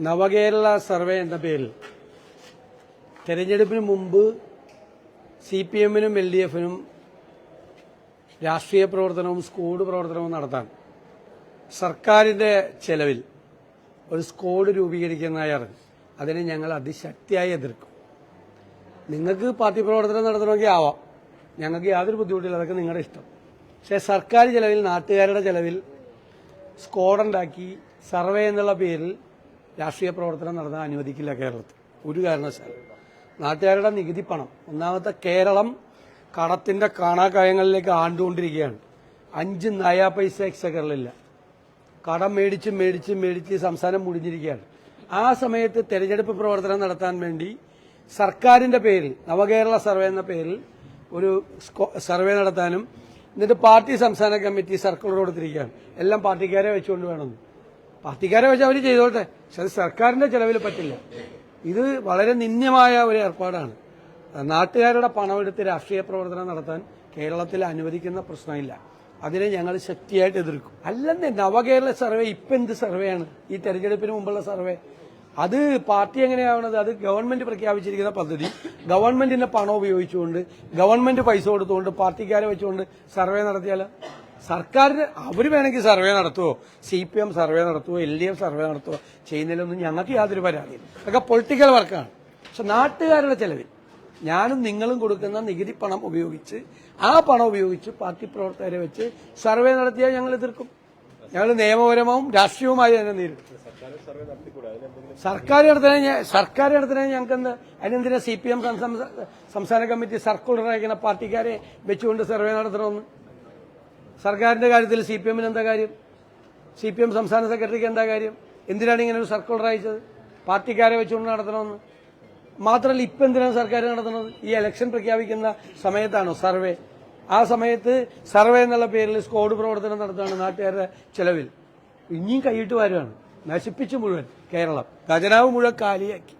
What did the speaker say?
നവകേരള survey എന്ന പേരിൽ തെരഞ്ഞെടുപ്പിന് മുമ്പ് സി പി എമ്മിനും എൽ ഡി എഫിനും രാഷ്ട്രീയ പ്രവർത്തനവും സ്കോഡ് പ്രവർത്തനവും നടത്താൻ സർക്കാരിന്റെ ചെലവിൽ ഒരു സ്കോഡ് രൂപീകരിക്കുന്നതായി അറിഞ്ഞു. അതിനെ ഞങ്ങൾ അതിശക്തിയായി എതിർക്കും. നിങ്ങൾക്ക് പാർട്ടി പ്രവർത്തനം നടത്തണമെങ്കിൽ ആവാം. ഞങ്ങൾക്ക് യാതൊരു ബുദ്ധിമുട്ടില്ല. അതൊക്കെ നിങ്ങളുടെ ഇഷ്ടം. പക്ഷേ സർക്കാർ ചെലവിൽ നാട്ടുകാരുടെ ചെലവിൽ സ്ക്വാഡുണ്ടാക്കി സർവേ എന്നുള്ള പേരിൽ രാഷ്ട്രീയ പ്രവർത്തനം നടത്താൻ അനുവദിക്കില്ല കേരളത്തിൽ. ഒരു കാരണവശാലും. നാട്ടുകാരുടെ നികുതി പണം. ഒന്നാമത്തെ കേരളം കടത്തിന്റെ കാണാക്കായങ്ങളിലേക്ക് ആണ്ടുകൊണ്ടിരിക്കുകയാണ്. അഞ്ച് നയാ പൈസ എക്സക്കറിലില്ല കടം മേടിച്ച് മേടിച്ച് മേടിച്ച് സംസ്ഥാനം മുടിഞ്ഞിരിക്കുകയാണ്. ആ സമയത്ത് തെരഞ്ഞെടുപ്പ് പ്രവർത്തനം നടത്താൻ വേണ്ടി സർക്കാരിന്റെ പേരിൽ നവകേരള സർവേ എന്ന പേരിൽ ഒരു സർവേ നടത്താനും എന്നിട്ട് പാർട്ടി സംസ്ഥാന കമ്മിറ്റി സർക്കുലർ കൊടുത്തിരിക്കുകയാണ് എല്ലാം പാർട്ടിക്കാരെ വെച്ചുകൊണ്ട് വേണമെന്ന് പാർട്ടിക്കാരെ വെച്ച് അവർ ചെയ്തോട്ടെ. പക്ഷെ അത് സർക്കാരിന്റെ ചെലവിൽ പറ്റില്ല. ഇത് വളരെ നിന്ദ്യമായ ഒരു ഏർപ്പാടാണ്. നാട്ടുകാരുടെ പണമെടുത്ത് രാഷ്ട്രീയ പ്രവർത്തനം നടത്താൻ കേരളത്തിൽ അനുവദിക്കുന്ന പ്രശ്നമില്ല. അതിനെ ഞങ്ങൾ ശക്തിയായിട്ട് എതിർക്കും. അല്ലെന്നേ നവകേരള സർവേ ഇപ്പം എന്ത് സർവേയാണ്? ഈ തെരഞ്ഞെടുപ്പിന് മുമ്പുള്ള സർവേ. അത് പാർട്ടി എങ്ങനെയാവണത്? അത് ഗവൺമെന്റ് പ്രഖ്യാപിച്ചിരിക്കുന്ന പദ്ധതി. ഗവൺമെന്റിന്റെ പണം ഉപയോഗിച്ചുകൊണ്ട് ഗവൺമെന്റ് പൈസ കൊടുത്തുകൊണ്ട് പാർട്ടിക്കാരെ വെച്ചുകൊണ്ട് സർവേ നടത്തിയാലോ? സർക്കാരിന് അവർ വേണമെങ്കിൽ സർവേ നടത്തുമോ സി പി എം സർവേ നടത്തുമോ എൽ ഡി എഫ് സർവേ നടത്തുമോ ചെയ്യുന്നതിലൊന്നും ഞങ്ങൾക്ക് യാതൊരു പരാതിയില്ല. അതൊക്കെ പൊളിറ്റിക്കൽ വർക്കാണ് പക്ഷെ നാട്ടുകാരുടെ ചെലവിൽ ഞാനും നിങ്ങളും കൊടുക്കുന്ന നികുതി പണം ഉപയോഗിച്ച് ആ പണം ഉപയോഗിച്ച് പാർട്ടി പ്രവർത്തകരെ വെച്ച് സർവേ നടത്തിയാൽ ഞങ്ങൾ എതിർക്കും. ഞങ്ങൾ നിയമപരമാവും രാഷ്ട്രീയവുമായി തന്നെ നേരിടും. സർക്കാർ നടത്തുന്ന സർക്കാർ നടത്തുന്ന ഞങ്ങൾക്ക് എന്ത്? അതിനെന്തിനാ സി പി എം സംസ്ഥാന കമ്മിറ്റി സർക്കുലർ അയക്കുന്ന പാർട്ടിക്കാരെ വെച്ചുകൊണ്ട് സർവേ നടത്തണമെന്ന്? സർക്കാരിന്റെ കാര്യത്തിൽ സി പി എമ്മിന് എന്താ കാര്യം? സി പി എം സംസ്ഥാന സെക്രട്ടറിക്ക് എന്താ കാര്യം? എന്തിനാണ് ഇങ്ങനെ ഒരു സർക്കുലർ അയച്ചത് പാർട്ടിക്കാരെ വെച്ചുകൊണ്ട് നടത്തണമെന്ന്. മാത്രമല്ല ഇപ്പം എന്തിനാണ് സർക്കാർ നടത്തുന്നത്? ഈ ഇലക്ഷൻ പ്രഖ്യാപിക്കുന്ന സമയത്താണോ സർവേ? ആ സമയത്ത് സർവേ എന്നുള്ള പേരിൽ സ്കോഡ് പ്രവർത്തനം നടത്തുകയാണ് നാട്ടുകാരുടെ ചെലവിൽ. ഇനിയും കൈയിട്ട് വരുവാണ്. നശിപ്പിച്ചു മുഴുവൻ കേരളം. ഖജനാവ് മുഴുവൻ കാലിയാക്കി.